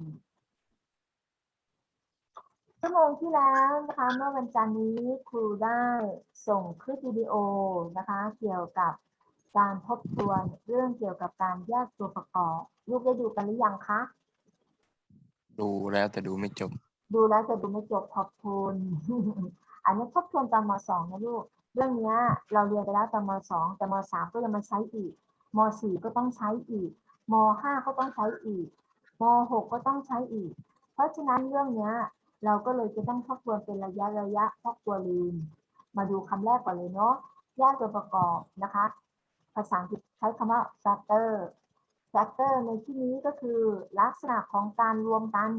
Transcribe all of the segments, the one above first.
อืมชั่วโมงที่แล้วนะคะเมื่อวันจันทร์นี้ครูได้ส่งคลิปวิดีโอนะคะ เกี่ยวกับการทบทวนเรื่องเกี่ยวกับการแยกตัวประกอบลูกได้ดูกันหรือยังคะ ดูแล้วแต่ดูไม่จบ ดูแล้วจะดูไม่จบขอบคุณ อันนี้ทบทวนตอนมสองนะลูก เรื่องเนี้ยเราเรียนไปแล้วตอนมสองแต่มสามก็ยังมาใช้อีกมสี่ก็ต้องใช้อีกมห้าก็ต้องใช้อีก มหกก็ต้องใช้อีก เพราะฉะนั้นเรื่องนี้เราก็เลยจะต้องทบทวนเป็นระยะระยะเพราะกลัวลืม มาดูคำแรกก่อนเลยเนาะแยกตัวประกอบนะคะ ภาษาอังกฤษใช้คำว่า factor factor ในที่นี้ก็คือลักษณะของการรวมกัน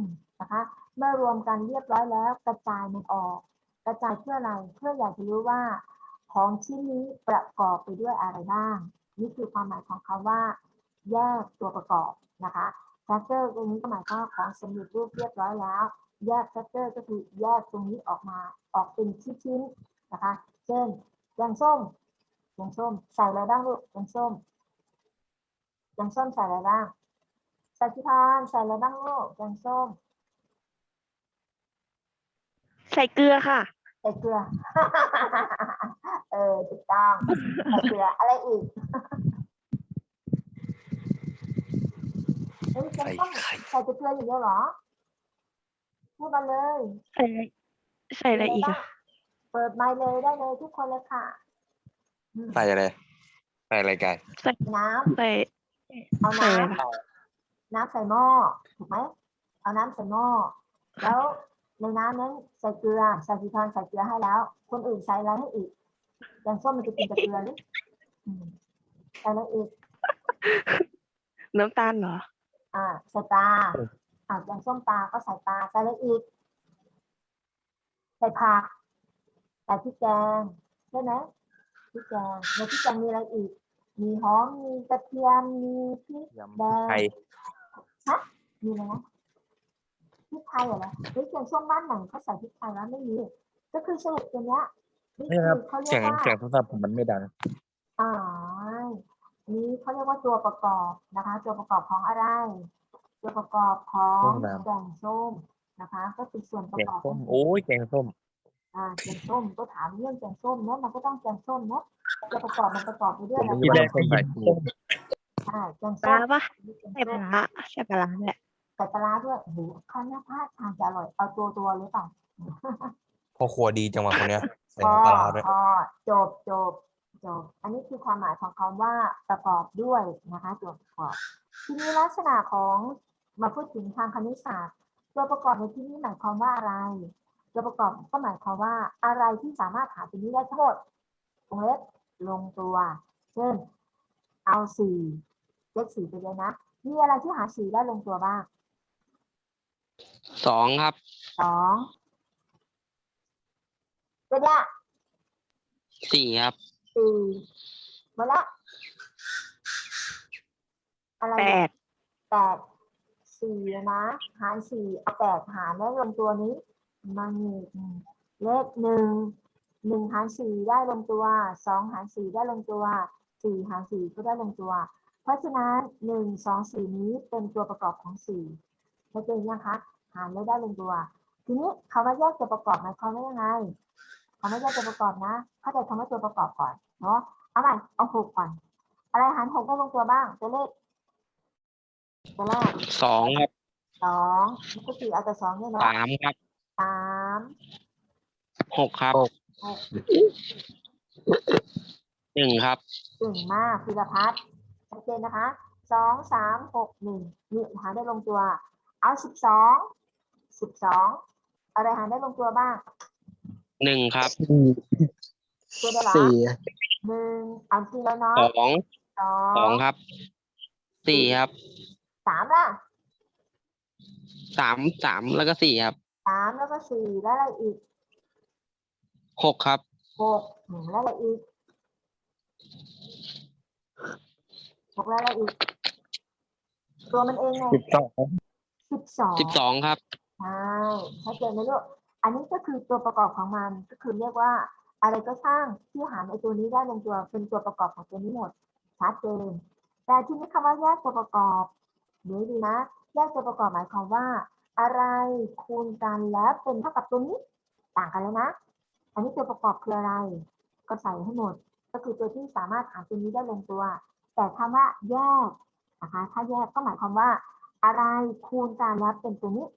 นะคะ เมื่อรวมกันเรียบร้อยแล้วกระจายมันออก กระจายเพื่ออะไรเพื่ออยากจะรู้ว่า ของชิ้นนี้ประกอบไปด้วยอะไรบ้าง นี่คือความหมายของคำว่า แยกตัวประกอบนะคะ แฟกเตอร์ตรงนี้ก็หมายความของสำเร็จรูปเรียบร้อยแล้ว แยกแฟกเตอร์ก็คือแยกตรงนี้ออกมาออกเป็นชิ้นๆนะคะ เช่นแกงส้มแกงส้มใส่อะไรบ้างลูกแกงส้มแกงส้มใส่อะไรบ้างใส่พิพานใส่อะไรบ้างลูกแกงส้ม ใส่เกลือค่ะ ใส่เกลือ เออถูกต้องใส่เกลืออะไรอีก เฮ้ยแกงใส่ส้มไข่ใส่แต่เกลืออย่างเดียวเหรอพูดมาเลยใส่อะไรใส่อะไรอีกอะเปิดไมค์เลยได้เลยทุกคนเลยค่ะอืมใส่อะไรใส่อะไรกันน้ใส่ำเอาใส่น้อะไรคะำน้ำใส่หม้อถูกไหมเอาน้ำใส่หม้อแล้วในน้ำนั้นใส่เกลือใส่สีทองใส่เกลือให้แล้ว คนอื่นใส่อะไรให้อีกแกงส้มมันจะกินแต่เกลือหรืออืมใส่อะไรอีกน้ำตาลเหรอ อ่าใส่ปลาอ่าอย่างส้มปลาก็ใส่ปลาใส่อะไรอีก ใส่ผัก ใส่พริกแกงใช่ไหมพริกแกงในพริกแกงมีอะไรอีก มีหอม มีกระเทียม มีพริกยำแดงไข่มีอะไรนะพริกไทยเหรอเฮ้ยแกงส้มบ้านไหนเขาใส่พริกไทยแล้วไม่มี ก็คือสรุปตัวเนี้ยนี่นี่คืครับอเขาเรียเสียกงว่าเสียงโทรศัพท์ผมมันไม่ดังอ่า นี้เขาเรียกว่าตัวประกอบนะคะ ตัวประกอบของอะไร ตัวประกอบของส้มตำแกงส้มนะคะ ก็คือส่วนประแกงกอบส้มโอ้ยแกงส้ม อ่าแกงส้มก็ถามเรื่องแกงส้มเนาะมันก็ต้องแกงส้มเนาะตัวประกอบมันประกอบไปด้วยผมอะไรไม่ได้ส้มใส่ชูใช่แกงปส้ลามปะแกงใส่ปส้ลามร้าใส่ปลาร้าแหละใส่ปลาร้าด้วยโอ้โหข้าวหน้าพลาดทานจะอร่อยเอาตัวตัวๆหรือเปล่า พ่อครัวดีจังหวะคนเนี้ยใส่พอน้ำปลาร้าด้วยพอจบจบ จบ อันนี้คือความหมายของคำว่าประกอบด้วยนะคะตัวประกอบ ทีนี้ลักษณะของมาพูดถึงทางคณิตศาสตร์ ตัวประกอบในที่นี้หมายความว่าอะไร ตัวประกอบก็หมายความว่าอะไรที่สามารถหาตัวนี้ได้ทั้งหมดวงเล็บลงตัว เช่น เอาสี่เลขสี่ไปเลยนะ มีอะไรที่หาสี่ได้ลงตัวบ้างสองครับสองเป็นละสี่ครับ สี่หมดละอะไรแปอีกดแปดสี่นะ หารสี่เอาแปดหารแล้วลงตัวนี้ มันมีอืมเลขหนึ่งหนึ่งหารสี่ได้ลงตัวสองหารสี่ได้ลงตัวสี่หารสี่ก็ได้ลงตัว เพราะฉะนั้นหนึ่งสองสี่นี้เป็นตัวประกอบของสี่เข้าใจยังคะ หารแล้วได้ลงตัว ทีนี้คำว่าแยกตัวประกอบหมายความว่ายังไง คำว่าแยกตัวประกอบนะ เข้าใจคำว่าตัวประกอบก่อนเนาะเอาใหม่เอาหกก่อน อะไรหารหกได้ลงตัวบ้าง ตัวเลขตัวแรกสองครับสองก็คือเอาแต่สองเนี่ยเนาะสามครับสามหกครับหกหนึ่งครับเก่งมากพิรพัฒน์ชัดเจนนะคะสองสามหกหนึ่งนี่หารได้ลงตัว เอาสิบสองสิบสองอะไรหารได้ลงตัวบ้าง หนึ่งครับตัวเดียวเหรอสี่หนึ่งเอาจริงแล้วเนาะสองสอสองงครับสี่ครับสามล่ะสามสามแล้วก็สี่ครับสามแล้วก็สี่แล้วอะไรอีกหกครับหกหนึ่งแล้วอะไรอีกหกแล้วอะไรอีก ตัวมันเองไงสิบสองสิบสองสิบสองครับ ใช่ชัดเจนไหมลูก อันนี้ก็คือตัวประกอบของมันก็คือเรียกว่าอะไรก็ช่างที่หารไอตัวนี้ได้ลงตัวเป็นตัวประกอบของตัวนี้หมดชัดเจนแต่ที่นี้คำว่าแยกตัวประกอบเดี๋ยวดีนะแยกตัวประกอบหมายความว่า อะไรคูณกันแล้วเป็นเท่ากับตัวนี้ต่างกันแล้วนะ อันนี้ตัวประกอบคืออะไร ก็ใส่ให้หมด ก็คือตัวที่สามารถหาตัวนี้ได้ลงตัว แต่คำว่าแยกนะคะถ้าแยกก็หมายความว่า อะไรคูณกันแล้วเป็นตัวนี้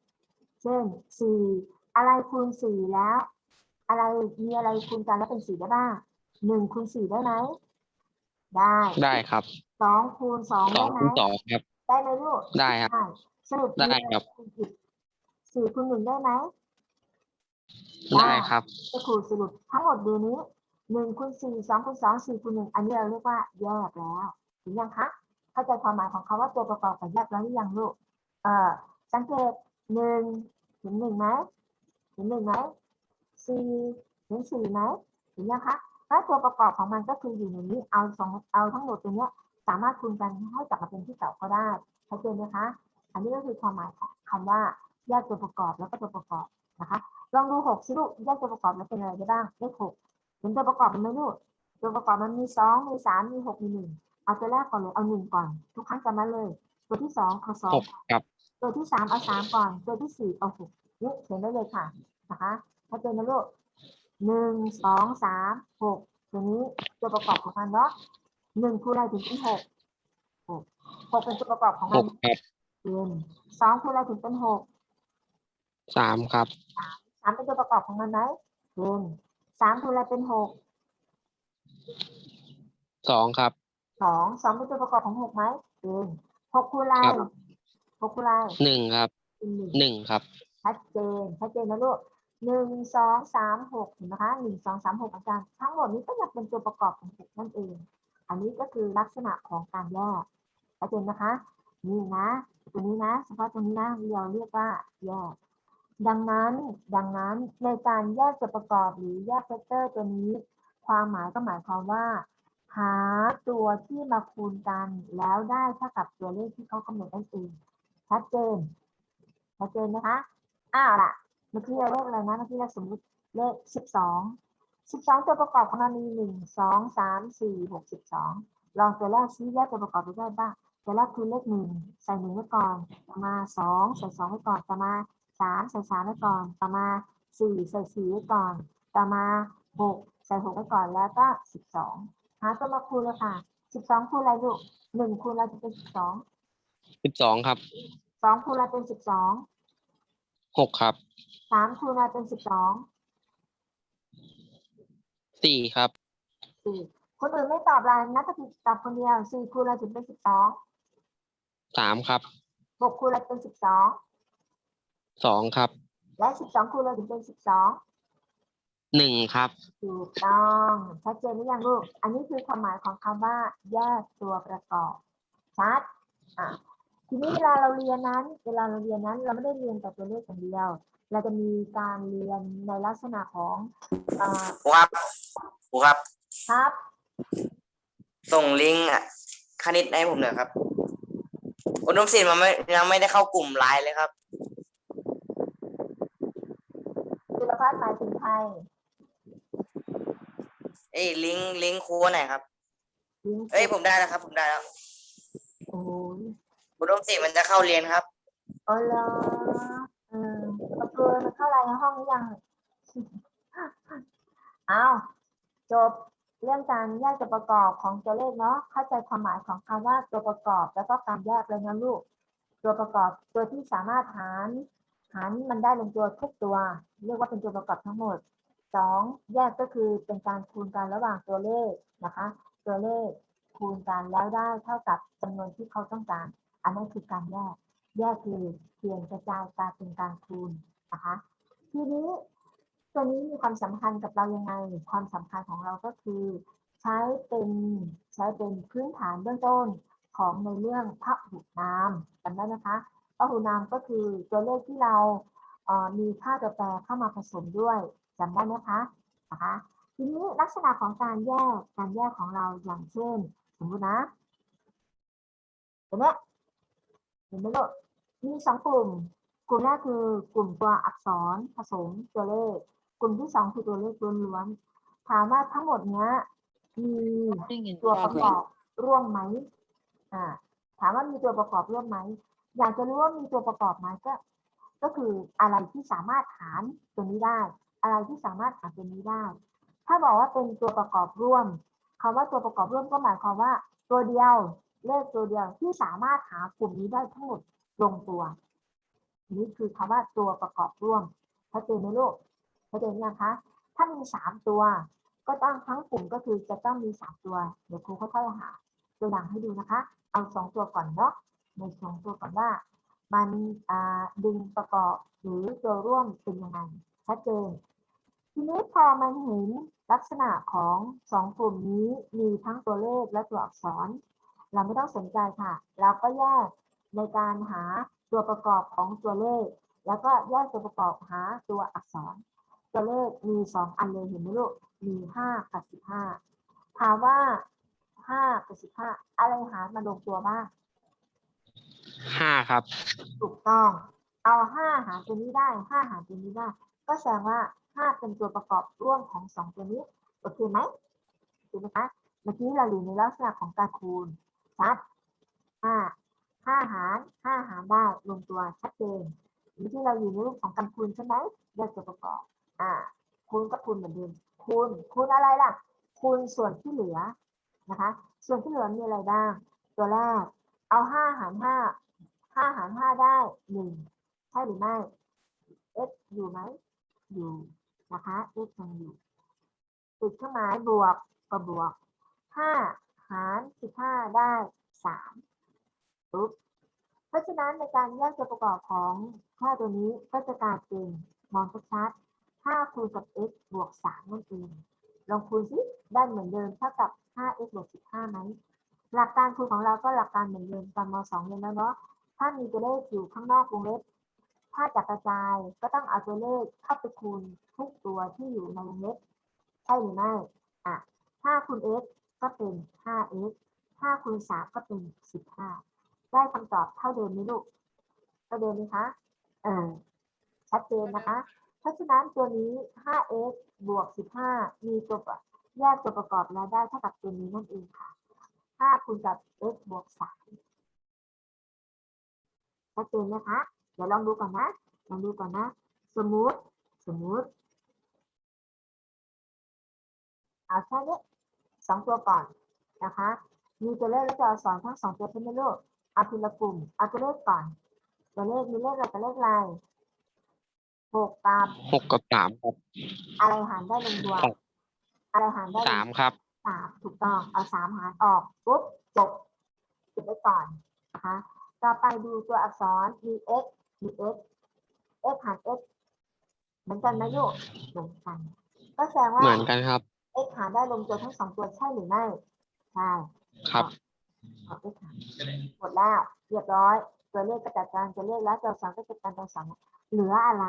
เช่นสี่ อะไรคูณสี่แล้ว อะไรมีอะไรคูณกันแล้วเป็นสี่ได้บ้างหนึ่งคูณสี่ได้ไหมได้ได้ครับสองคูณสองสอได้งไหมคูณสองครับ ได้ไหมลูกได้ครับ ได้สรุปได้มีอะครับคูณอีกสี่คูณหนึ่งได้ไหมได้ครับ ก็คือสรุปทั้งหมดดูนี้หนึ่งคูณสี่สองคูณสองสี่คูณหนึ่งอันนี้เราเรียกว่าแยกแล้วถึงยังคะเข้าใจความหมายของคาว่าตัวประกอบกับแยกแล้วหรือยังลูกเอ่อสังเกตหนึ่งถึงหนึ่งไหม ถึงหนึ่งไหมสี่ถึงสี่ไหมถึงยังคะถ้าตัวประกอบของมันก็คืออยู่ในนี้ เอาสองเอาทั้งหมดตัวเนี้ย สามารถคูณกันให้กลับมาเป็นที่เก่าก็ได้ชัดเจนไหมคะ อันนี้ก็คือความหมายของคำว่าแยกตัวประกอบแล้วก็ตัวประกอบนะคะ ลองดูหกสิลูกแยกตัวประกอบแล้วเป็นอะไรได้บ้างเลขหกเห็นตัวประกอบมันไหมลูกตัวประกอบมันมีสองมีสามมีหกมีหนึ่งเอาตัวแรกก่อนเลยเอาหนึ่งก่อน ทุกครั้งจำมาเลย ตัวที่สองเอาสองหกครับ ตัวที่สามเอาสามก่อน ตัวที่สี่เอาหก นี่เขียนได้เลยค่ะนะคะชัดเจนนะลูกหนึ่งสองสามหกตัวนี้ตัวประกอบของมันเนาะหนึ่งคูณอะไรถึงเป็นหกหกหกเป็นตัวประกอบของหมันกครับเป็นสองคูณอะไรถึงเป็นหกสามครับสามเป็นตัวประกอบของมันไหมเป็นสามคูณอะไรเป็นหกสองครับ สองสองเป็นตัวประกอบของหกไหมเป็นหกคูณอะไรครับ หกคูณอะไรหนึ่งครับเป็นหนึ่งหนึ่งครับ ชัดเจน ชัดเจนนะลูกหนึ่งสองสามหกเห็นไหมคะหนึ่งสองสามหกเหมือนกันทั้งหมดนี้ก็ยังเป็นตัวประกอบของหกนั่นเอง อันนี้ก็คือลักษณะของการแยกชัดเจนนะคะ นี่นะตัวนี้นะเฉพาะตรงนี้นะเราเรียกว่าแยก ดังนั้นดังนั้นในการแยกส่วนประกอบหรือแยกเฟกเตอร์ตัวนี้ ความหมายก็หมายความว่า หาตัวที่มาคูณกันแล้วได้เท่ากับตัวเลขที่เขากำหนดนั่นเองชัดเจนชัดเจนนะคะ อ้าวล่ะ เมื่อกี้เราเลขอะไรนะ เมื่อกี้เราสมมติเลขสิบสอง สิบสองตัวประกอบของมันมีหนึ่ง สอง สาม สี่ หกสิบสอง ลองตัวแรกชี้แยกตัวประกอบไปได้บ้าง ตัวแรกคือเลขหนึ่งใส่หนึ่งไว้ก่อน ต่อมาสองใส่สองไว้ก่อน ต่อมาสามใส่สามไว้ก่อน ต่อมาสี่ใส่สี่ไว้ก่อน ต่อมาหกใส่หกไว้ก่อน แล้วก็สิบสอง หาตัวมาคูณเลยค่ะ สิบสองคูณอะไรลูกหนึ่งคูณอะไรจะเป็นสิบสอง สิบสองครับ สองคูณอะไรเป็นสิบสอง หกครับสามคูณอะไรเป็นสิบสองสี่ครับสี่คนอื่นไม่ตอบอะไรนัทพิตอบคนเดียวสี่คูณอะไรถึงเป็นสิบสองสามครับหกคูณอะไรเป็นสิบสองสองครับและสิบสองคูณอะไรถึงเป็นสิบสองหนึ่งครับถูกต้องชัดเจนหรือยังลูก อันนี้คือความหมายของคำว่าแยกตัวประกอบ ชัดอะ ทีนี้เวลาเราเรียนนั้น เวลาเราเรียนนั้น เราไม่ได้เรียนแต่ตัวเลขอย่างเดียว เราจะมีการเรียนในลักษณะของเอ่อครูครับครูครับ ครับ ส่งลิงก์อะคณิตให้ผมหน่อยครับอุดมศิลป์มันไม่ยังไม่ได้เข้ากลุ่มไลน์เลยครับ จุลพัฒน์หมายถึงใครเอ้ยลิงก์ลิงก์ครูไหนอยครับ ลิงก์เอ้ยผมได้แล้วครับ ผมได้แล้ว โอ้ย อุดมศิลป์มันจะเข้าเรียนครับ อ๋อเหรอเออประตูมันเข้าอะไรในห้องหรือยังอ้าวจบเรื่องการแยกตัวประกอบของตัวเลขเนาะเข้าใจความหมายของคำว่าตัวประกอบ แล้วก็การแยกเลยนะลูก ตัวประกอบตัวที่สามารถหารหารมันได้ลงตัวทุกตัว เรียกว่าเป็นตัวประกอบทั้งหมดสองแยกก็คือเป็นการคูณกันระหว่างตัวเลขนะคะ ตัวเลขคูณกันแล้วได้เท่ากับจำนวนที่เขาต้องการ อันนั้นคือการแยก แยกคือเปลี่ยนกระจายกลายเป็นการคูณนะคะ ทีนี้ตัวนี้มีความสำคัญกับเรายังไง ความสำคัญของเราก็คือ ใช้เป็นใช้เป็นพื้นฐานเบื้องต้นของในเรื่องพหุนามจำได้ไหมคะพหุนามก็คือตัวเลขที่เรามีค่าตัวแปรเข้ามาผสมด้วยจำได้ไหมคะนะคะ ทีนี้ลักษณะของการแยกการแยกของเราอย่างเช่น สมมตินะเห็นไหม ห็นไหมลูกมีสองกลุ่ม กลุ่มแรกคือกลุ่มตัวอักษรผสมตัวเลข กลุ่มที่สองคือตัวเลขล้วนๆถามว่าทั้งหมดเนี้ยมีตัวประกอบร่วมไหมอ่าถามว่ามีตัวประกอบร่วมไหม อยากจะรู้ว่ามีตัวประกอบไหมก็ ก็คืออะไรที่สามารถหารตัวนี้ได้ อะไรที่สามารถหารตัวนี้ได้ ถ้าบอกว่าเป็นตัวประกอบร่วมคำว่าตัวประกอบร่วมก็หมายความว่า ตัวเดียว เลขตัวเดียวที่สามารถหากลุ่มนี้ได้ทั้งหมดลงตัว นี่คือคำว่าตัวประกอบร่วมชัดเจนไหมลูกชัดเจนยังคะถ้ามีสามตัว ก็ต้องทั้งกลุ่มก็คือจะต้องมีสามตัว เดี๋ยวครูค่อยๆหา ตัวอย่างให้ดูนะคะ เอาสองตัวก่อนเนาะในสองตัวก่อนว่า มันดึงประกอบหรือตัวร่วมเป็นยังไงชัดเจนทีนี้พอมันเห็นลักษณะของสองกลุ่มนี้มีทั้งตัวเลขและตัวอักษร เราไม่ต้องสนใจค่ะ เราก็แยกในการหาตัวประกอบของตัวเลข แล้วก็แยกตัวประกอบหาตัวอักษร ตัวเลขมีสองอันเลยเห็นไหมลูก มีห้ากับสิบห้าถามว่าห้ากับสิบห้าอะไรหารมาลงตัวบ้างห้าครับ ถูกต้อง เอาห้าหารตัวนี้ได้ห้าหารตัวนี้ได้ ก็แสดงว่าห้าเป็นตัวประกอบร่วมของสองตัวนี้ โอเคไหมโอเคไหมคะเมื่อกี้เราอยู่ในลักษณะของการคูณ ชัดห้าห้าหารห้าหารได้ลงตัวชัดเจนเมื่อกี้เราอยู่ในรูปของการคูณใช่ไหมแยกตัวประกอบ อ่า คูณก็คูณเหมือนเดิมคูณคูณอะไรล่ะ คูณส่วนที่เหลือนะคะ ส่วนที่เหลือมีอะไรบ้าง ตัวแรก เอาห้าหารห้าห้าหารห้าได้หนึ่งใช่หรือไม่ x อยู่ไหมอยู่นะคะ x ยังอยู่ติดเครื่องหมายบวกก็บวกห้า หารสิบห้าได้สามปุ๊บเพราะฉะนั้นในการแยกตัวประกอบของค่าตัวนี้ก็จะกลายเป็นมองชัดๆห้าคูณกับ x บวกสามนั่นเอง ลองคูณสิได้เหมือนเดิมเท่ากับ 5x บวก 15ไหมหลักการคูณของเราก็หลักการเหมือนเดิมตอนมสองเลยแล้วเนาะถ้ามีตัวเลขอยู่ข้างนอกวงเล็บ ถ้าจะกระจายก็ต้องเอาตัวเลขเข้าไปคูณทุกตัวที่อยู่ในวงเล็บใช่หรือไม่อะ5คูณ x ก็เป็น 5x 5คูณ3ก็เป็น 15 ได้คำตอบเท่าเดิมไหมลูก เท่าเดิมไหมคะ เออชัดเจนนะคะ เพราะฉะนั้นตัวนี้ 5x บวก 15 มีตัวประแยกตัวประกอบแล้วได้เท่ากับตัวนี้นั่นเองค่ะ 5คูณกับ x บวก 3ชัดเจนนะคะ เดี๋ยวลองดูก่อนนะ ลองดูก่อนนะ สมมุติ สมมุติ เอาแค่นี้ สองตัวก่อนนะคะ มีตัวเลขและตัวอักษรทั้งสองตัวเป็นไหมลูกเอาทีละกลุ่มเอาตัวเลขก่อน ตัวเลขมีเลขอะไรกับเลขอะไรหกกับหกกับสามครับอะไรหารได้ลงตัวครับอะไรหารได้ลงสามครับสามถูกต้อง เอาสามหารออกปุ๊บจบเก็บไว้ก่อนนะคะต่อไปดูตัวอักษร มี x มี x x หาร x เหมือนกันไหมลูกเหมือนกัน ก็แสดงว่าเหมือนกันครับ x หารได้ลงตัวทั้งสองตัวใช่หรือไม่ ใช่ครับ เอา x หารหมดแล้ว เรียบร้อย ตัวเลขก็จัดการตัวเลขแล้วตัวอักษรก็จัดการตัวอักษรเหลืออะไร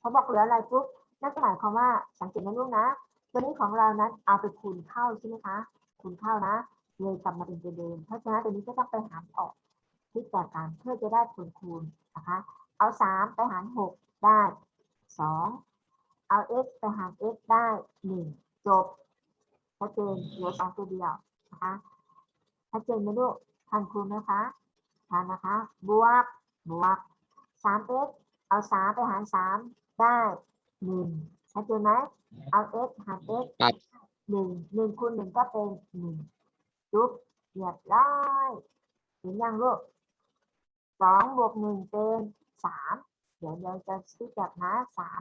พอบอกเหลืออะไรปุ๊บนั่นก็หมายความว่าสังเกตนะลูกนะ ตัวนี้ของเรานั้นเอาไปคูณเข้าใช่ไหมคะ คูณเข้านะเลยกลับมาเป็นตัวเดิมเพราะฉะนั้นตัวนี้ก็ต้องไปหารออกที่แตกกันเพื่อจะได้ผลคูณนะคะ เอาสามไปหารหกได้สองเอา x ไปหาร x ได้หนึ่ง จบชัดเจนเหลือสองตัวเดียวนะคะชัดเจนไหมลูกทันคูณไหมคะทันนะคะ บวก บวกสาม x เอาสามไปหารสามได้หนึ่งชัดเจนไหมเอา x หาร x ครับหนึ่งหนึ่งคูณหนึ่งก็เป็นหนึ่งจุ๊บเรียบร้อยเห็นยังลูกสองบวกหนึ่งเป็นสามเดี๋ยวเราจะซื้อจับนะสาม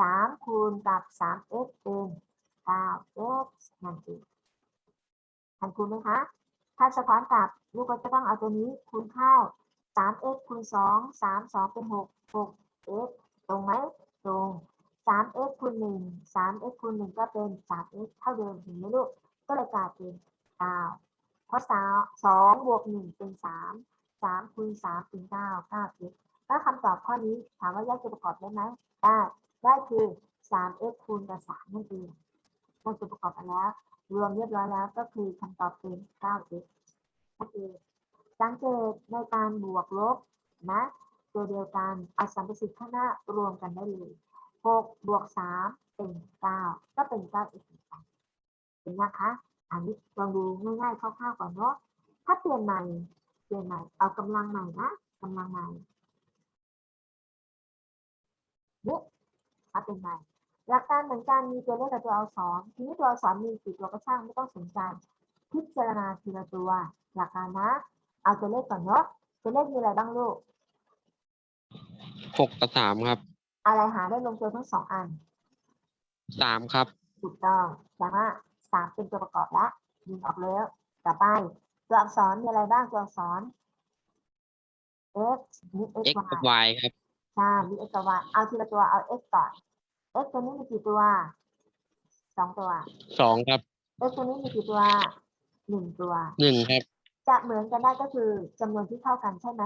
สามคูณกับสาม x เป็นเก้า x นั่นเองทันคูณไหมคะ ถ้าสะท้อนกลับลูกก็จะต้องเอาตัวนี้คูณเข้าสาม x คูณสองสามสองเป็นหกหก x ตรงไหมตรงสาม x คูณหนึ่งสาม x คูณหนึ่งก็เป็นสาม x เท่าเดิมเห็นไหมลูก ก็เลยกลายเป็นเก้าเพราะสามสองบวกหนึ่งเป็นสามสามคูณสามเป็นเก้าเก้า x แล้วคำตอบข้อนี้ถามว่าแยกตัวประกอบได้ไหมได้ ได้คือสาม x คูณกับสามนั่นเอง แยกตัวประกอบไปแล้ว รวมเรียบร้อยแล้วก็คือคำตอบเป็นเก้า x นั่นเองสังเกตในการบวกลบนะตัวเดียวกันเอาสัมประสิทธิ์ข้างหน้ารวมกันได้เลยหกบวกสามเป็นเก้าก็เป็นเก้าเหมือนกันเห็นนะคะ อันนี้ลองดูง่ายๆคร่าวๆก่อนเนาะถ้าเปลี่ยนใหม่เปลี่ยนใหม่เอากำลังใหม่นะกำลังใหม่เนี่ยมาเป็นใหม่ หลักการเหมือนกันมีตัวเลขกับตัวอักษรทีนี้ตัวอักษรมีกี่ตัวก็ช่างไม่ต้องสนใจพิจารณาทีละตัวหลักการนะ เอาตัวเลขก่อนเนาะตัวเลขมีอะไรบ้างลูกหกกับสามครับ อะไรหาได้ลงตัวทั้งสองอันสามครับถูกต้องแสดงว่าสามเป็นตัวประกอบละยิงออกแล้วต่อไป ตัวอักษรมีอะไรบ้างตัวอักษร x นี่ x x กับ y y ครับใช่มี x กับ y เอาทีละตัวเอา x ก่อน x ตัวนี้มีกี่ตัวสองตัว สองครับ x ตัวนี้มีกี่ตัวหนึ่งตัว หนึ่งครับ จะเหมือนกันได้ก็คือจำนวนที่เท่ากันใช่ไหม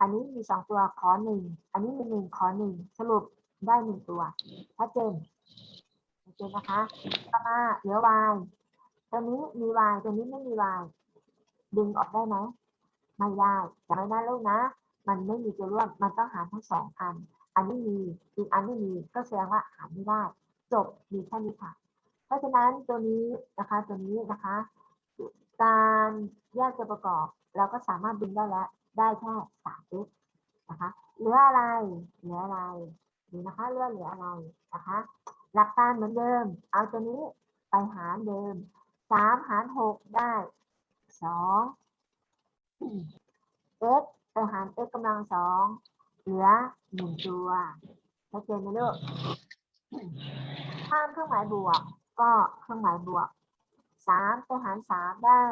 อันนี้มีสองตัวขอหนึ่ง อันนี้มีหนึ่งขอหนึ่งสรุปได้หนึ่งตัวชัดเจนชัดเจนนะคะต่อมาเหลือ y ตัวนี้มี y ตัวนี้ไม่มี y ดึงออกได้ไหมไม่ได้จำไว้นะลูกนะ มันไม่มีตัวร่วม มันต้องหารทั้งสองอัน อันนี้มีอีกอันไม่มีก็แสดงว่าหารไม่ได้ จบมีแค่นี้ค่ะ เพราะฉะนั้นตัวนี้นะคะตัวนี้นะคะ การแยกตัวประกอบ เราก็สามารถดึงได้แล้วได้แค่สาม x นะคะเหลืออะไรเหลืออะไรดูนะคะเหลือเหลืออะไรนะคะ หลักการเหมือนเดิม เอาตัวนี้ไปหารเดิมสามหารหกได้สอง x ไปหาร x กำลังสอง เหลือหนึ่งตัวชัดเจนไหมลูกข้ามเครื่องหมายบวก ก็เครื่องหมายบวกสามไปหารสามได้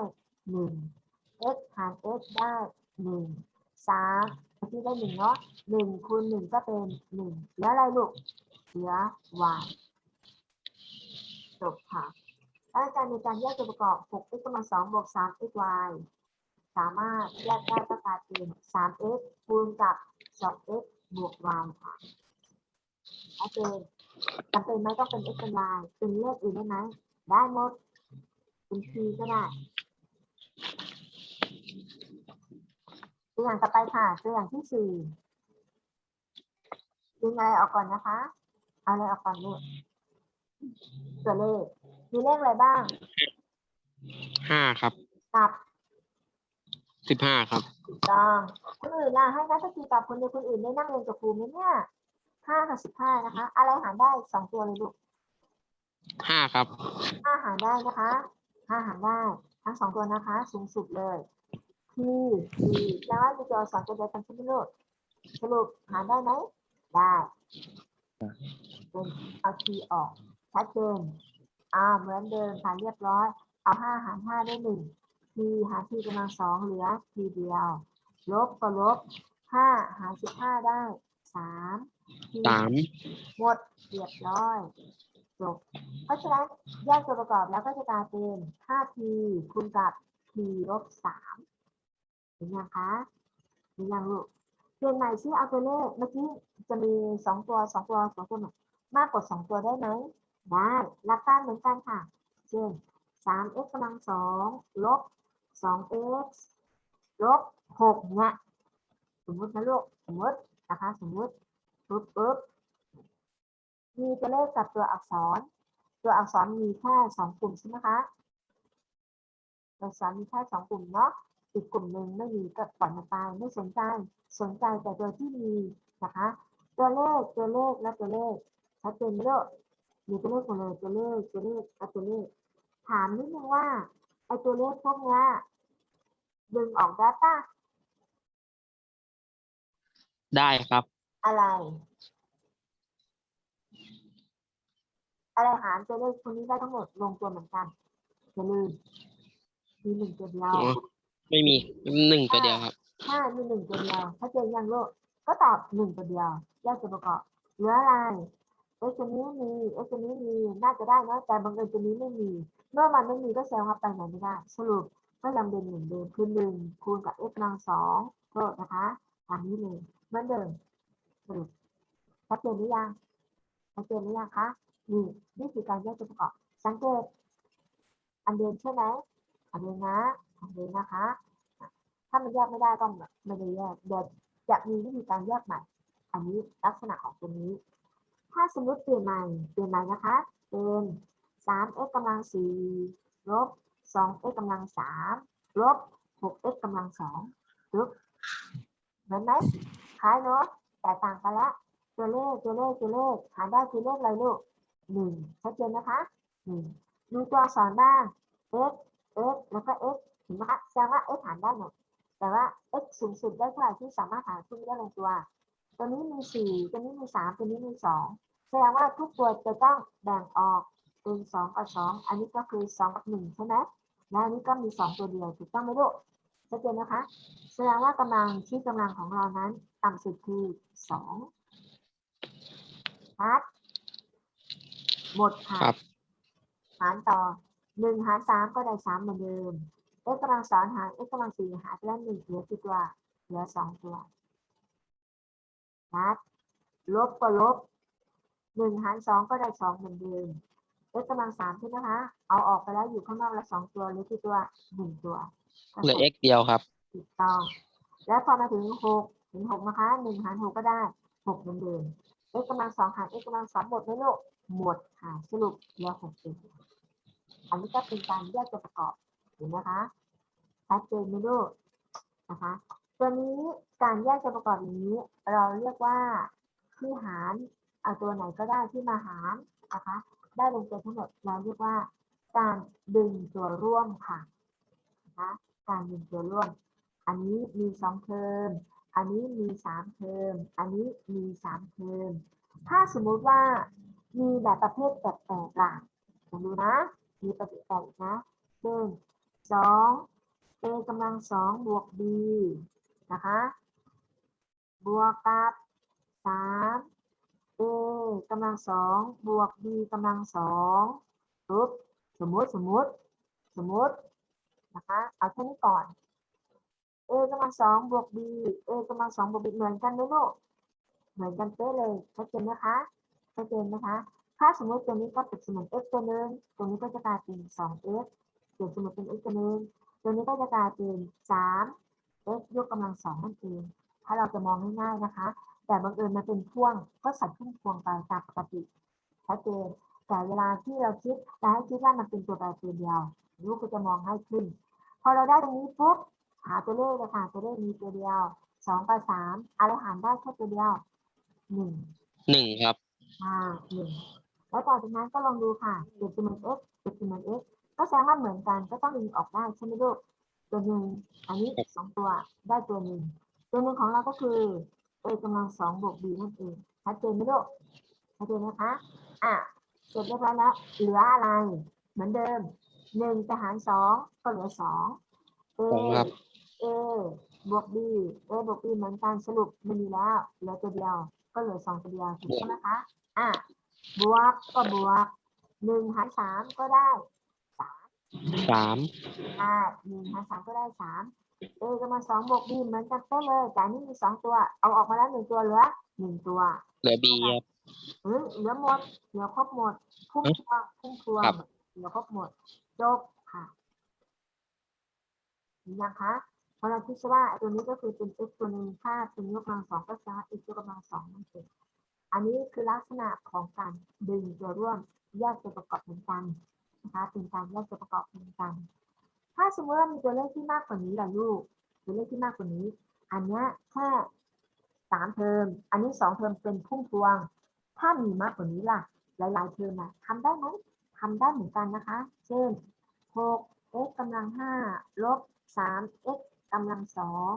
หนึ่ง x หาร x ได้หนึ่งสามเมื่ได้หนึ่งเนาะหนึ่งคูณหนึ่งก็เป็นหนึ่งเหลืออะไรลูกเหลือ y จบค่ะแล้วอาจารย์ในการแยกตัวประกอบ 6x กำลังสองบวก 3xy สามารถแยกได้ก็กลายเป็น 3x คูณกับ 2x บวก y ค่ะชัดเจนจำเป็นไหมต้องเป็น x เป็น y เป็นเลขอื่นได้ไหม ได้หมด เป็น p ก็ได้ ตัวอย่างต่อไปค่ะ ตัวอย่างที่สี่ดึงอะไรออกก่อนนะคะ เอาอะไรออกก่อนลูกตัวเลข มีเลขอะไรบ้าง ห้าครับ กับ สิบห้าครับ ถูกต้องคนอื่นล่ะให้นักสกีตอบคนเดียวคนอื่นได้นั่งเรียนกับครูไหมเนี่ยห้ากับสิบห้านะคะ อะไรหารได้สองตัวเลยลูกห้าครับ ห้าหารได้นะคะห้าหารได้ ทั้งสองตัวนะคะ สูงสุดเลยคือคือแล้วมีตัวสองตัวเดียวกันใช่ไหมลูกสรุปหารได้ไหมได้เป็นเอาทีออกชัดเจนอ่าเหมือนเดิมค่ะเรียบร้อย เอาห้าหารห้าได้หนึ่ง ทีหารทีกำลังสองเหลือทีเดียว ลบก็ลบห้าหารสิบห้าได้สามทีสามหมดเรียบร้อยจบเพราะฉะนั้นแยกตัวประกอบแล้วก็จะกลายเป็น 5t คูณกับ t ลบ3เห็นยังคะเห็นยังลูกเปลี่ยนใหม่ชื่อเอาตัวเลขเมื่อกี้จะมี 2 ตัว 2 ตัว2ตัวมากกว่า 2 ตัวได้ไหมได้หลักการเหมือนกันค่ะ เช่น 3x กำลัง2ลบ 2x ลบ6เนี่ยสมมตินะลูกสมมตินะคะสมมติปุ๊บปุ๊บมีตัวเลขกับตัวอักษร ตัวอักษรมีแค่สองกลุ่มใช่ไหมคะตัวอักษรมีแค่สองกลุ่มเนาะอีกกลุ่มหนึ่งไม่มีก็ปล่อยมันไปไม่สนใจสนใจแต่ตัวที่มีนะคะ ตัวเลขตัวเลขและตัวเลขชัดเจนไหมลูกมีตัวเลขหมดเลยตัวเลขตัวเลขและตัวเลข ถามนิดนึงว่า ไอ้ตัวเลขพวกเนี้ยดึงออกได้ปะได้ครับ อะไร อะไรหารตัวเลขคนนี้ได้ทั้งหมดลงตัวเหมือนกันอย่าลืมมีหนึ่งตัวเดียวอ๋อไม่มีหนึ่งตัวเดียวครับ ถ้ามีหนึ่งตัวเดียวถ้าเจอยังโลกก็ตอบหนึ่งตัวเดียวแยกตัวประกอบเหลืออะไรเอ็กตัวนี้มีเอ็กตัวนี้มีน่าจะได้นะแต่บังเอิญตัวนี้ไม่มี เมื่อมันไม่มีก็แสดงว่าไปไหนไม่ได้ สรุปก็ยังเป็นหนึ่งเดิมคือหนึ่งคูณกับเอ็กกำลังสองโทษนะคะตามนี้เลยเหมือนเดิมสรุปชัดเจนหรือยังชัดเจนหรือยังคะนี่นี่คือการแยกตัวประกอบ สังเกต อันเดิมใช่ไหมอันเดิมนะอันเดิมนะคะ ถ้ามันแยกไม่ได้ก็ไม่ได้แยกเดี๋ยวจะมีวิธีการแยกใหม่ อันนี้ลักษณะของตัวนี้ ถ้าสมมติเปลี่ยนใหม่เปลี่ยนใหม่นะคะ เป็น 3x กำลัง4ลบ 2x กำลัง3ลบ 6x กำลัง2ปึ๊บเหมือนไหมคล้ายเนาะแต่ต่างกันละตัวเลขตัวเลขตัวเลขหารได้คือเลขอะไรลูกหนึ่งชัดเจนนะคะหนึ่งดูตัวอักษรบ้าง x x แล้วก็ x เห็นไหมคะแสดงว่า x หารได้หมดแต่ว่า x สูงสุดได้เท่าไหร่ที่สามารถหารขึ้นได้ลงตัว ตัวนี้มีสี่ตัวนี้มีสามตัวนี้มีสองแสดงว่าทุกตัวจะต้องแบ่งออก เป็นสองกับสอง อันนี้ก็คือสองกับหนึ่งใช่ไหมและอันนี้ก็มีสองตัวเดียวถูกต้องไหมลูกชัดเจนนะคะ แสดงว่ากำลังที่กำลังของเรานั้นต่ำสุดคือสองชัดหมดค่ะครับหารต่อหนึ่งหารสามก็ได้สามเหมือนเดิม x กำลังสองหาร x กำลังสี่หารไปแล้วหนึ่งเหลือกี่ตัวเหลือสองตัวชัดลบก็ลบหนึ่งหารสองก็ได้สองเหมือนเดิม x กำลังสามใช่ไหมคะ เอาออกไปแล้วอยู่ข้างนอกแล้วสองตัวเหลือกี่ตัวหนึ่งตัวก็เหลือใส่ x เดียวครับถูกต้อง แล้วพอมาถึงหกถึงหกนะคะหนึ่งหารหกก็ได้หกเหมือนเดิม x กำลังสองหาร x กำลังสามหมดไหมลูกหมดค่ะสรุปเหลือหกตัวอันนี้ก็เป็นการแยกตัวประกอบเห็นไหมคะชัดเจนไหมลูกนะคะ ตัวนี้การแยกตัวประกอบอย่างนี้ เราเรียกว่าคือหารเอาตัวไหนก็ได้ที่มาหารนะคะ ได้ลงตัวทั้งหมดเราเรียกว่า การดึงตัวร่วมค่ะนะคะการดึงตัวร่วม อันนี้มีสองเทอมอันนี้มีสามเทอมอันนี้มีสามเทอมถ้าสมมุติว่ามีแบบประเภทแปลกๆล่ะลองดูนะ มีประเภทแปลกนะเช่นสอง a กำลังสองบวก b นะคะ บวกกับสาม a กำลังสองบวก b กำลังสองปุ๊บสมมุติสมมุติ สมมุตินะคะเอาแค่นี้ก่อน a กำลังสองบวก b a กำลังสองบวก b เหมือนกันไหมลูกเหมือนกันเป๊ะเลยชัดเจนไหมคะชัดเจนนะคะ ถ้าสมมติตัวนี้ก็เปรียบเสมือน x ตัวหนึ่งตัวนี้ก็จะกลายเป็น 2x เปรียบเสมือนเป็น x ตัวหนึ่งตัวนี้ก็จะกลายเป็น 3x ยกกำลังสองนั่นเองถ้าเราจะมองง่ายๆนะคะ แต่บังเอิญมันเป็นพ่วงก็ใส่พุ่มพวงไปตามปกติชัดเจนแต่เวลาที่เราคิดจะให้คิดว่ามันเป็นตัวแปรตัวเดียวลูกก็จะมองง่ายขึ้น พอเราได้ตรงนี้ปุ๊บหาตัวเลขเลยค่ะตัวเลขมีตัวเดียวสองกับสามอะไรหารได้แค่ตัวเดียวหนึ่งหนึ่งครับอ่าหนึ่งแล้วต่อจากนั้นก็ลองดูค่ะเปรียบเสมือน x เปรียบเสมือน x ก็แสดงว่าเหมือนกันก็ต้องดึงออกได้ใช่ไหมลูกตัวหนึ่งอันนี้สองตัวได้ตัวหนึ่งตัวหนึ่งของเราก็คือ a กำลังสองบวก b นั่นเองชัดเจนไหมลูกชัดเจนนะคะ อะเสร็จเรียบร้อยแล้วเหลืออะไร เหมือนเดิมหนึ่งจะหารสองก็เหลือสอง a สองครับ a บวก b a บวก b เหมือนกันสรุปไม่มีแล้วเหลือตัวเดียว ก็เหลือสองตัวเดียวถูกใช่ไหมคะ อะบวกก็บวกหนึ่งหารสามก็ได้สามอ่าหนึ่งหารสามก็ได้สาม เอกำลังสองบวก b เหมือนกันเป๊ะเลยแต่อันนี่มีสองตัว เอาออกมาแล้วหนึ่งตัวเหลือหนึ่งตัวเหลือ b ครับเฮ้ยเหลือหมดเหลือครบหมดพุ่มพวงพุ่มพวงครับ เหลือครบหมดจบค่ะเห็นยังคะพอเราคิดว่าไอ้ตัวนี้ก็คือเป็น x ตัวหนึ่งถ้าเป็นยกกำลังสองก็จะ x ยกกำลังสองนั่นเองอันนี้คือลักษณะของการดึงตัวร่วมแยกตัวประกอบเหมือนกันนะคะเป็นการแยกตัวประกอบเหมือนกัน ถ้าสมมติว่ามีตัวเลขที่มากกว่านี้ล่ะลูก ตัวเลขที่มากกว่านี้ อันนี้แค่สามเทอม อันนี้สองเทอมเป็นพุ่มพวง ถ้ามีมากกว่านี้ล่ะ หลาย ๆ เทอมนะทำได้ไหมทำได้เหมือนกันนะคะ เช่นหก x กำลังห้าลบสาม x กำลังสอง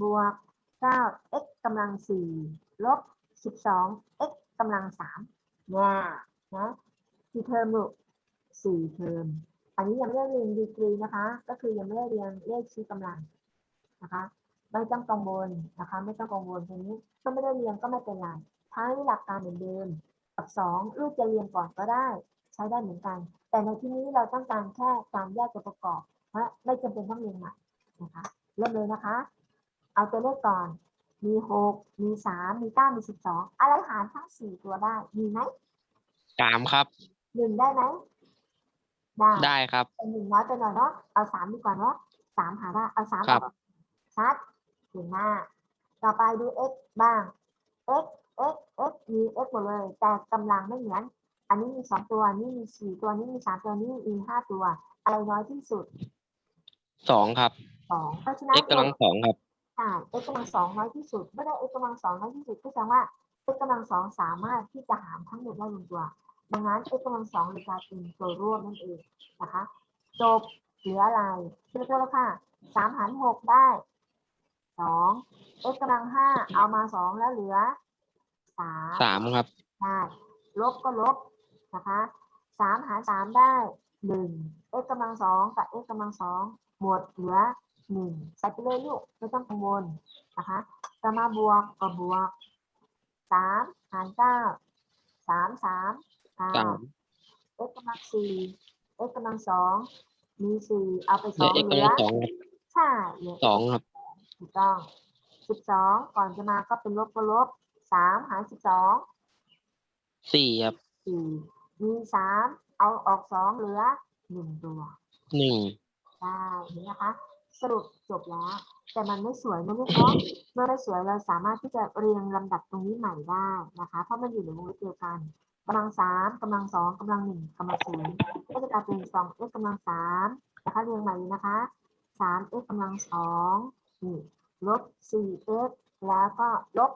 บวกเก้า x กำลังสี่ลบสิบสอง x กำลังสามเนี่ยนะกี่เทอมลูกสี่เทอม อันนี้ยังไม่ได้เรียนดีกรีนะคะ ก็คือยังไม่ได้เรียนเลขชี้กำลังนะคะไม่ต้องกังวลนะคะ ไม่ต้องกังวลตรงนี้ถ้าไม่ได้เรียนก็ไม่เป็นไรใช้หลักการเหมือนเดิมกับสองลูกจะเรียนก่อนก็ได้ ใช้ได้เหมือนกัน แต่ในที่นี้เราต้องการแค่การแยกตัวประกอบเพราะไม่จำเป็นต้องเรียนใหม่นะคะเริ่มเลยนะคะ เอาตัวเลขก่อน มีหกมีสามมีเก้ามีสิบสองอะไรหารทั้งสี่ตัวได้มีไหมสามครับหนึ่งได้ไหม ได้ได้ครับ เป็นหนึ่งน้อยไปหน่อยเนาะเอาสามดีกว่าเนาะสามหาได้เอาสามครับออกชัดเก่งมากต่อไปดู x บ้าง x x x มี x หมดเลย แต่กำลังไม่เหมือน อันนี้มีสองตัวนี่มีสี่ตัวนี่มีสามตัวนี่มีห้าตัว อะไรน้อยที่สุดสองครับ สองเพราะฉะนั้น x กำลังสองครับใช่ x กำลังสองน้อยที่สุด เมื่อได้ x กำลังสองน้อยที่สุดก็แสดงว่า x กำลังสองสามารถที่จะหารทั้งหมดได้ลงตัว ดังนั้น x กำลังสองเลยกลายเป็นตัวร่วมนั่นเองนะคะ จบเหลืออะไรเชื่อตัวแล้วค่ะสามหารหกได้สอง x กำลังห้าเอามาสองแล้วเหลือสามสามครับใช่ลบก็ลบนะคะสามหารสามได้หนึ่ง x กำลังสองกับ x กำลังสองหมดเหลือหนึ่งใส่ไปเลยลูกไม่ต้องกังวลนะคะจะมาบวกก็บวกสามหารเก้าสามสามเก้า สาม x กำลังสี่ x กำลังสอง มีสี่เอาไปสเดี๋อยงวเอ็กเหกำลืลัองสองครับใช่เหลือ สองครับ ถูกต้องสิบสอง ก่อนจะมาก็เป็นลบก็ลบสามหารสิบสอง สี่ครับสี่มีสาม เอาออกสองเหลือหนึ่งตัวหนึ่งได้เห็นนะคะ สรุปจบแล้ว แต่มันไม่สวยนะลูกเนาะเมื่อไม่สวยเราสามารถที่จะเรียงลำดับตรงนี้ใหม่ได้นะคะ เพราะมันอยู่ในวงเล็บเดียวกัน กำลังสามกำลังสองกำลังหนึ่งกำลังศูนย์ก็จะกลายเป็นสองเอ็กกำลังสามนะคะเรียงใหม่นะคะสามเอ็กกำลังสองนี่ลบสี่เอ็กแล้วก็ลบ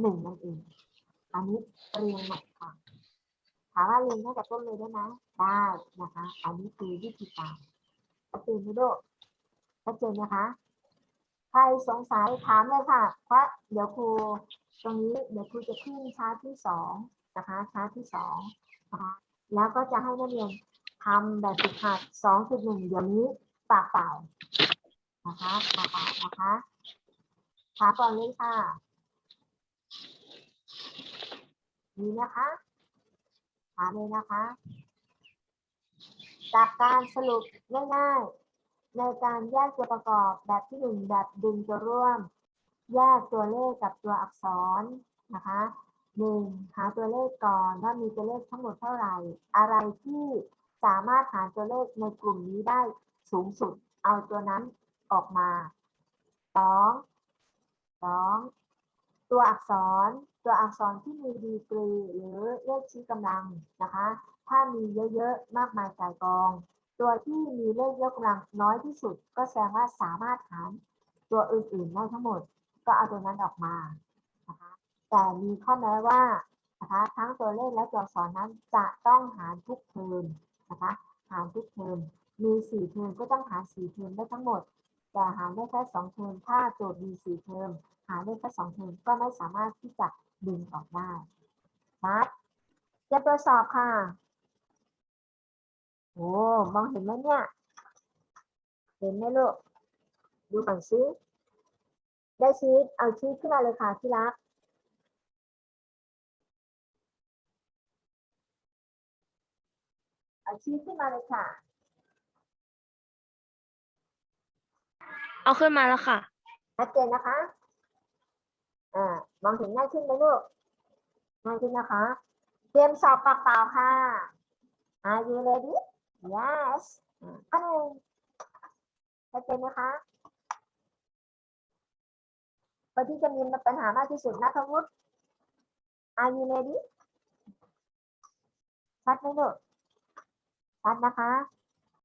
หนึ่งนั่นเอง อันนี้เรียงใหม่ค่ะถามว่าเรียนตั้งแต่ต้นเลยได้ไหมได้นะคะ อันนี้คือวิธีการชัดเจนไหมลูกชัดเจนนะคะใครสงสัยถามเลยค่ะเพราะเดี๋ยวครูตรงนี้เดี๋ยวครูจะขึ้นชาร์ตที่สอง นะคะชาร์ตที่สองนะคะแล้วก็จะให้นักเรียนทำแบบฝึกหัดสองจุดหนึ่งเดี๋ยวนี้ปากเปล่านะคะปากเปล่านะคะถามก่อนเลยค่ะมีนะคะถามเลยนะคะ จากการสรุปง่ายๆในการแยกตัวประกอบแบบที่หนึ่งแบบดึงตัวร่วม แยกตัวเลขกับตัวอักษรนะคะ หนึ่งหาตัวเลขก่อนว่ามีตัวเลขทั้งหมดเท่าไหร่ อะไรที่สามารถหาตัวเลขในกลุ่มนี้ได้สูงสุด เอาตัวนั้นออกมาสองสองตัวอักษร ตัวอักษรที่มีดีกรีหรือเลขชี้กำลังนะคะ ถ้ามีเยอะๆ มากมายกายกอง ตัวที่มีเลขยกกำลังน้อยที่สุด ก็แสดงว่าสามารถหารตัวอื่นๆได้ทั้งหมด ก็เอาตัวนั้นออกมา แต่มีข้อแม้ว่านะคะทั้งตัวเลขและตัวอักษรนั้นจะต้องหารทุกเทอมนะคะหารทุกเทอมมีสี่เทอมก็ต้องหารสี่เทอมได้ทั้งหมด แต่หารได้แค่สองเทอมถ้าโจทย์มีสี่เทอมหารได้แค่สองเทอมก็ไม่สามารถที่จะดึงออกได้นะเตรียมตัวสอบค่ะโอ้มองเห็นไหมเนี่ยเห็นไหมลูกดูก่อนซิได้ชีตเอาชีตขึ้นมาเลยค่ะที่รัก เอาชีตขึ้นมาเลยค่ะ เอาขึ้นมาแล้วค่ะ ชัดเจนนะคะ อ่า มองเห็นง่ายขึ้นไหมลูก ง่ายขึ้นนะคะ เตรียมสอบปากเปล่าค่ะ Are you ready? Yes อ่าข้อหนึ่งชัดเจนไหมคะคนที่จะมีปัญหามากที่สุดนัทวุฒิ Are you ready? ชัดไหมลูก ชัดนะคะ